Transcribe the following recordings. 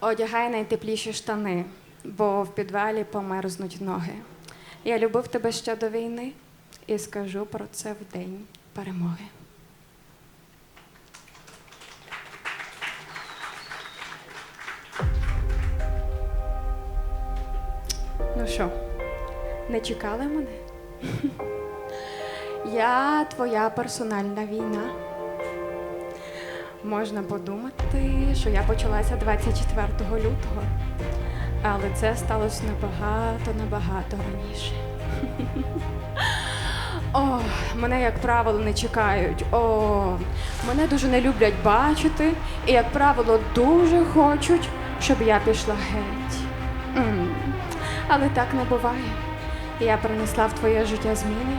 Одягай найтепліші штани, бо в підвалі померзнуть ноги. Я любив тебе ще до війни і скажу про це в день перемоги. Ну що, не чекали мене? Я твоя персональна війна. Можна подумати, що я почалася 24 лютого, але це сталося набагато, набагато раніше. О, мене, як правило, не чекають. О, мене дуже не люблять бачити, і, як правило, дуже хочуть, щоб я пішла геть. М. Але так не буває. Я принесла в твоє життя зміни,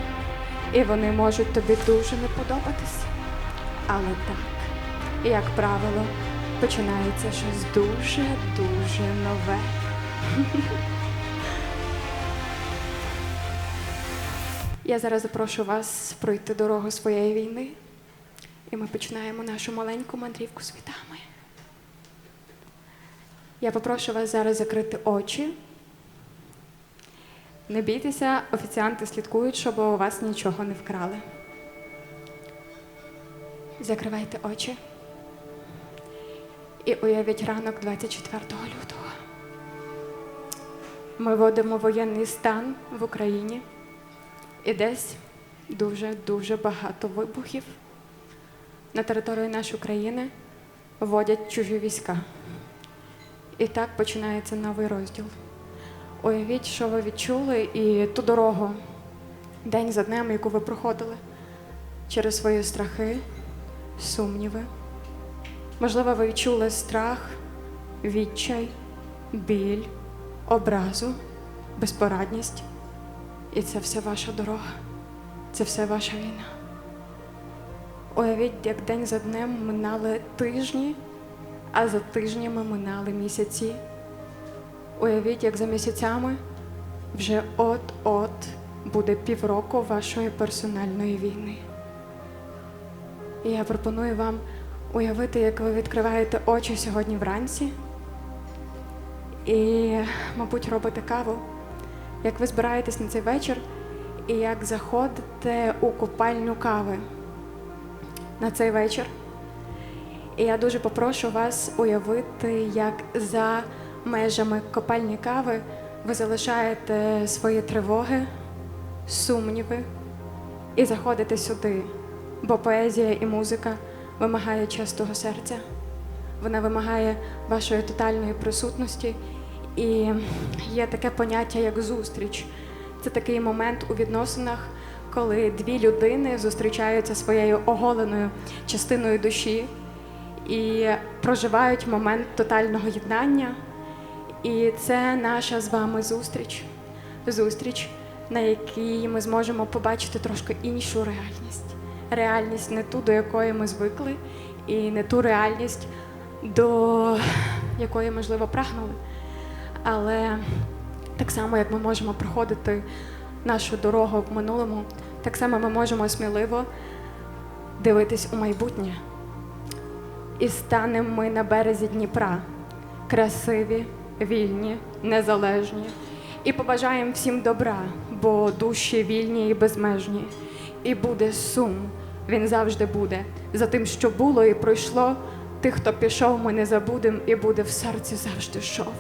і вони можуть тобі дуже не подобатися. Але так, як правило, починається щось дуже-дуже нове. Я зараз запрошу вас пройти дорогу своєї війни, і ми починаємо нашу маленьку мандрівку світами. Я попрошу вас зараз закрити очі. Не бійтеся, офіціанти слідкують, щоб у вас нічого не вкрали. Закривайте очі і уявіть ранок 24 лютого. Ми вводимо воєнний стан в Україні і десь дуже-дуже багато вибухів. На території нашої країни вводять чужі війська. І так починається новий розділ. Уявіть, що ви відчули, і ту дорогу день за днем, яку ви проходили через свої страхи, сумніви. Можливо, ви відчули страх, відчай, біль, образу, безпорадність. І це все ваша дорога, це все ваша війна. Уявіть, як день за днем минали тижні, а за тижнями минали місяці. Уявіть, як за місяцями вже от-от буде півроку вашої персональної війни. І я пропоную вам уявити, як ви відкриваєте очі сьогодні вранці і, мабуть, робите каву, як ви збираєтесь на цей вечір і як заходите у купальню кави на цей вечір. І я дуже попрошу вас уявити, як за межами копальні кави ви залишаєте свої тривоги, сумніви і заходите сюди, бо поезія і музика вимагає чистого серця. Вона вимагає вашої тотальної присутності. І є таке поняття, як зустріч. Це такий момент у відносинах, коли дві людини зустрічаються своєю оголеною частиною душі і проживають момент тотального єднання. І це наша з вами зустріч. Зустріч, на якій ми зможемо побачити трошки іншу реальність. Реальність не ту, до якої ми звикли, і не ту реальність, до якої, можливо, прагнули. Але так само, як ми можемо проходити нашу дорогу в минулому, так само ми можемо сміливо дивитись у майбутнє. І станемо ми на березі Дніпра, красиві, вільні, незалежні. І побажаємо всім добра, бо душі вільні і безмежні. І буде сум, він завжди буде. За тим, що було і пройшло, тих, хто пішов, ми не забудем, і буде в серці завжди шов.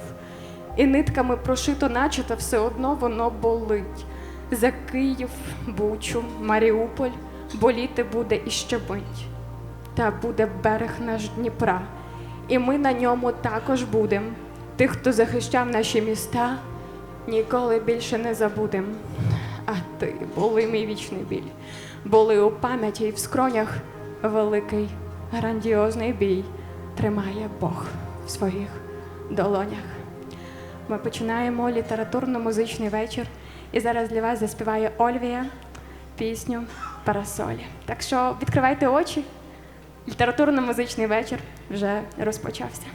І нитками прошито, наче та все одно воно болить. За Київ, Бучу, Маріуполь боліти буде і ще мить. Та буде берег наш Дніпра, і ми на ньому також будем. Тих, хто захищав наші міста, ніколи більше не забудем. А ти були мій вічний біль, були у пам'яті і в скронях великий грандіозний бій тримає Бог в своїх долонях. Ми починаємо літературно-музичний вечір, і зараз для вас заспіває Ольвія пісню Парасолі. Так що відкривайте очі. Літературно-музичний вечір вже розпочався.